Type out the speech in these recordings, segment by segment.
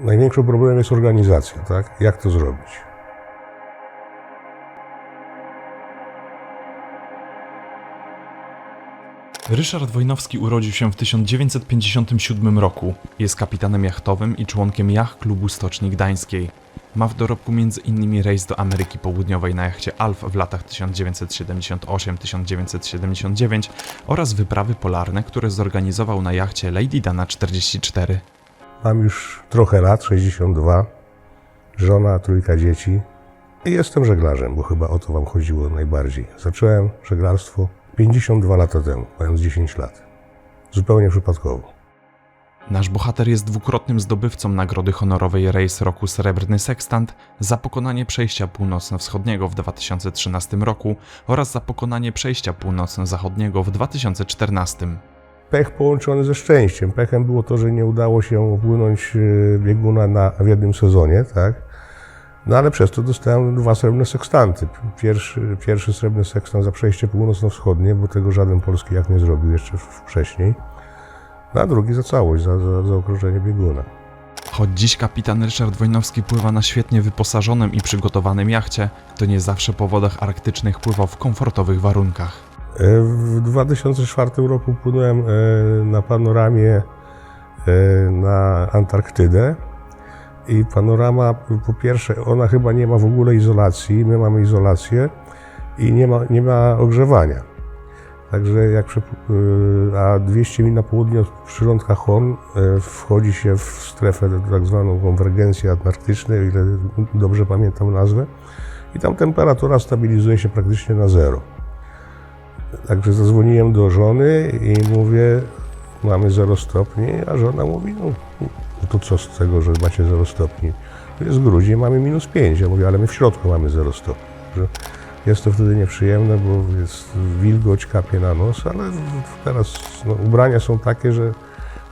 Największym problemem jest organizacja, tak? Jak to zrobić? Ryszard Wojnowski urodził się w 1957 roku. Jest kapitanem jachtowym i członkiem Jacht Klubu Stoczni Gdańskiej. Ma w dorobku m.in. rejs do Ameryki Południowej na jachcie Alf w latach 1978-1979 oraz wyprawy polarne, które zorganizował na jachcie Lady Dana 44. Mam już trochę lat, 62, żona, trójka dzieci i jestem żeglarzem, bo chyba o to Wam chodziło najbardziej. Zacząłem żeglarstwo 52 lata temu, mając 10 lat. Zupełnie przypadkowo. Nasz bohater jest dwukrotnym zdobywcą nagrody honorowej Rejs Roku Srebrny Sekstant za pokonanie przejścia północno-wschodniego w 2013 roku oraz za pokonanie przejścia północno-zachodniego w 2014. Pech połączony ze szczęściem. Pechem było to, że nie udało się opłynąć e, bieguna na, w jednym sezonie, tak? No ale przez to dostałem dwa srebrne sekstanty. Pierwszy, pierwszy srebrny sekstant za przejście północno-wschodnie, bo tego żaden polski jak nie zrobił jeszcze wcześniej. No, a drugi za całość, za, za, za okrążenie bieguna. Choć dziś kapitan Ryszard Wojnowski pływa na świetnie wyposażonym i przygotowanym jachcie, to nie zawsze po wodach arktycznych pływał w komfortowych warunkach. E, W 2004 roku płynąłem e, na panoramie e, na Antarktydę i panorama, po pierwsze, ona chyba nie ma w ogóle izolacji, my mamy izolację i nie ma, nie ma ogrzewania. Także jak a 200 mil na południe od przylądka Horn wchodzi się w strefę tak zwaną konwergencji antarktycznej, o ile dobrze pamiętam nazwę, i tam temperatura stabilizuje się praktycznie na zero. Także zadzwoniłem do żony i mówię, mamy 0 stopni, a żona mówi, no, no to co z tego, że macie 0 stopni? To jest grudzień, mamy minus 5. Ja mówię, ale my w środku mamy 0 stopni. Jest to wtedy nieprzyjemne, bo jest wilgoć, kapie na nos, ale teraz no, ubrania są takie, że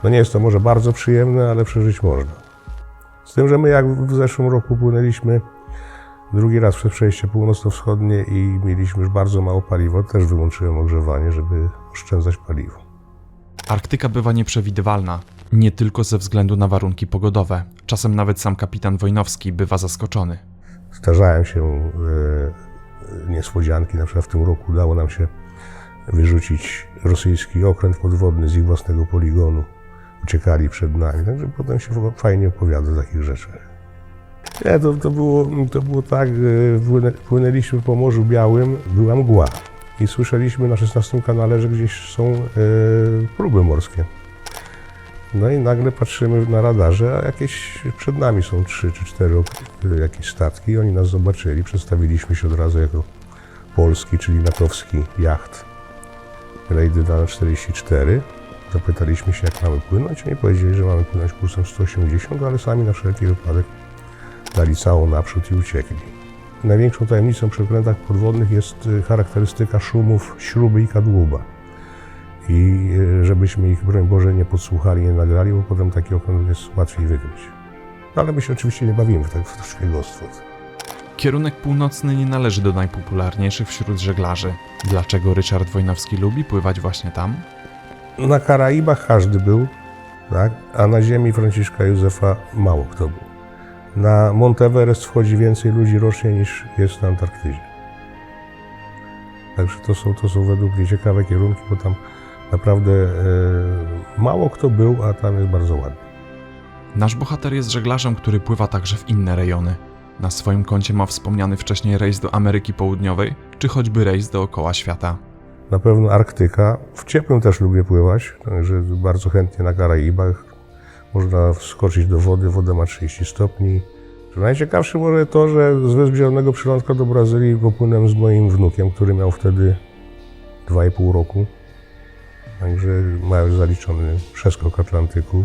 no nie jest to może bardzo przyjemne, ale przeżyć można. Z tym, że my jak w zeszłym roku płynęliśmy drugi raz przez przejście północno-wschodnie i mieliśmy już bardzo mało paliwa, też wyłączyłem ogrzewanie, żeby oszczędzać paliwo. Arktyka bywa nieprzewidywalna, nie tylko ze względu na warunki pogodowe. Czasem nawet sam kapitan Wojnowski bywa zaskoczony. Zdarzają się e, niespodzianki, na przykład w tym roku udało nam się wyrzucić rosyjski okręt podwodny z ich własnego poligonu. Uciekali przed nami, także potem się fajnie opowiada o takich rzeczach. Nie, to, to, było, to było tak, e, płynę, płynęliśmy po Morzu Białym, była mgła i słyszeliśmy na 16 kanale, że gdzieś są e, próby morskie. No i nagle patrzymy na radarze, a jakieś przed nami są trzy czy cztery ok- jakieś statki. Oni nas zobaczyli, przedstawiliśmy się od razu jako polski, czyli natowski jacht Lady Dana 44. Zapytaliśmy się, jak mamy płynąć. Oni powiedzieli, że mamy płynąć kursem 180, ale sami na wszelki wypadek dali całą naprzód i uciekli. Największą tajemnicą przy okrętach podwodnych jest y, charakterystyka szumów śruby i kadłuba i e, żebyśmy ich, broń Boże, nie podsłuchali, nie nagrali, bo potem taki okręt jest łatwiej wykryć. No, ale my się oczywiście nie bawimy w tak w szpiegostwo. Kierunek północny nie należy do najpopularniejszych wśród żeglarzy. Dlaczego Ryszard Wojnowski lubi pływać właśnie tam? Na Karaibach każdy był, tak? a na ziemi Franciszka Józefa mało kto był. Na Monteverest wchodzi więcej ludzi rocznie niż jest na Antarktydzie. Także to są, to są według mnie ciekawe kierunki, bo tam naprawdę e, mało kto był, a tam jest bardzo ładnie. Nasz bohater jest żeglarzem, który pływa także w inne rejony. Na swoim koncie ma wspomniany wcześniej rejs do Ameryki Południowej, czy choćby rejs dookoła świata. Na pewno Arktyka. W ciepłym też lubię pływać, także bardzo chętnie na Karaibach. Można wskoczyć do wody, woda ma 30 stopni. Najciekawsze może to, że z Wysp Zielonego Przylądka do Brazylii popłynąłem z moim wnukiem, który miał wtedy 2,5 roku. Także ma zaliczony przeskok Atlantyku.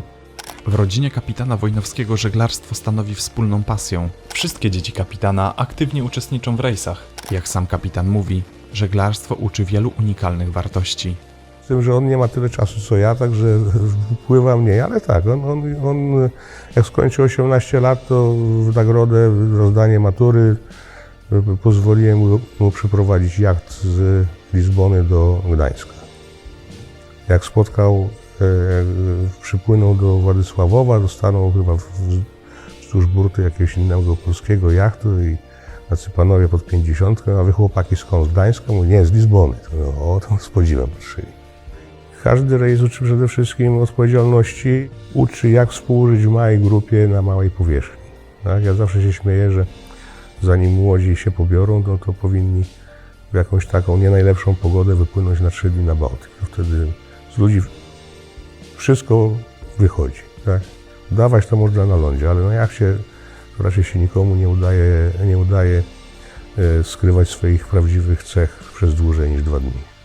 W rodzinie kapitana Wojnowskiego żeglarstwo stanowi wspólną pasją. Wszystkie dzieci kapitana aktywnie uczestniczą w rejsach. Jak sam kapitan mówi, żeglarstwo uczy wielu unikalnych wartości. Z tym, że on nie ma tyle czasu co ja, także pływa mniej, ale tak, on, on, on jak skończył 18 lat, to w nagrodę, rozdanie matury, pozwoliłem mu, przeprowadzić jacht z Lizbony do Gdańska. Jak spotkał, e, przypłynął do Władysławowa, dostanął chyba wzdłuż burty jakiegoś innego polskiego jachtu i tacy panowie pod 50, a wy chłopaki skąd? Z Gdańska? Mówię, nie, z Lizbony. O, to z podziwem patrzyli. Każdy rejs uczy przede wszystkim odpowiedzialności, uczy jak współżyć w małej grupie na małej powierzchni. Tak? Ja zawsze się śmieję, że zanim młodzi się pobiorą, to, to powinni w jakąś taką nie najlepszą pogodę wypłynąć na trzy dni na Bałtyk. Wtedy z ludzi wszystko wychodzi. Tak? Dawać to można na lądzie, ale na jachcie to raczej się nikomu nie udaje, nie udaje e, skrywać swoich prawdziwych cech przez dłużej niż dwa dni.